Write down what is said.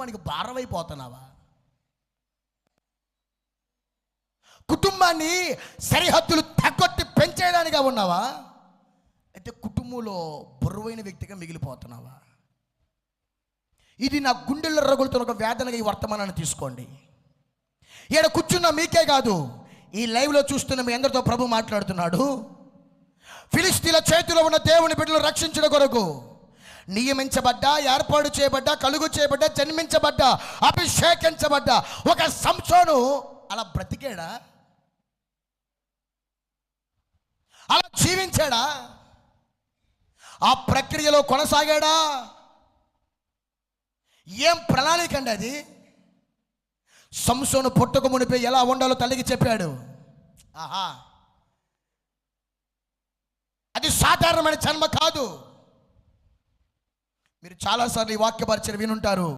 కుటుంబానికి భారమైపోతున్నావా? కుటుంబాన్ని సరిహద్దులు తగ్గొట్టి పెంచేయడానిగా ఉన్నావా? అయితే కుటుంబంలో బరువైన వ్యక్తిగా మిగిలిపోతున్నావా? ఇది నా గుండెల్లో రగులుతున్న ఒక వేదనగా ఈ వర్తమానాన్ని తీసుకోండి. ఈడ కూర్చున్న మీకే కాదు ఈ లైవ్లో చూస్తున్న మీ అందరితో ప్రభు మాట్లాడుతున్నాడు. ఫిలిస్తీన్ల చేతిలో ఉన్న దేవుని బిడ్డలు రక్షించడం కొరకు నియమించబడ్డ ఏర్పాటు చేయబడ్డ కలుగు చేయబడ్డ జన్మించబడ్డ అభిషేకించబడ్డా. ఒక సంసోను అలా బ్రతికాడా? అలా జీవించాడా? ఆ ప్రక్రియలో కొనసాగాడా? ఏం ప్రణాళిక అండి అది? సంసోను పుట్టక మునిపోయి ఎలా ఉండాలో తల్లికి చెప్పాడు. ఆహా. అది సాధారణమైన జన్మ కాదు. మీరు చాలాసార్లు ఈ వాక్య పరిచయం వినుంటారు.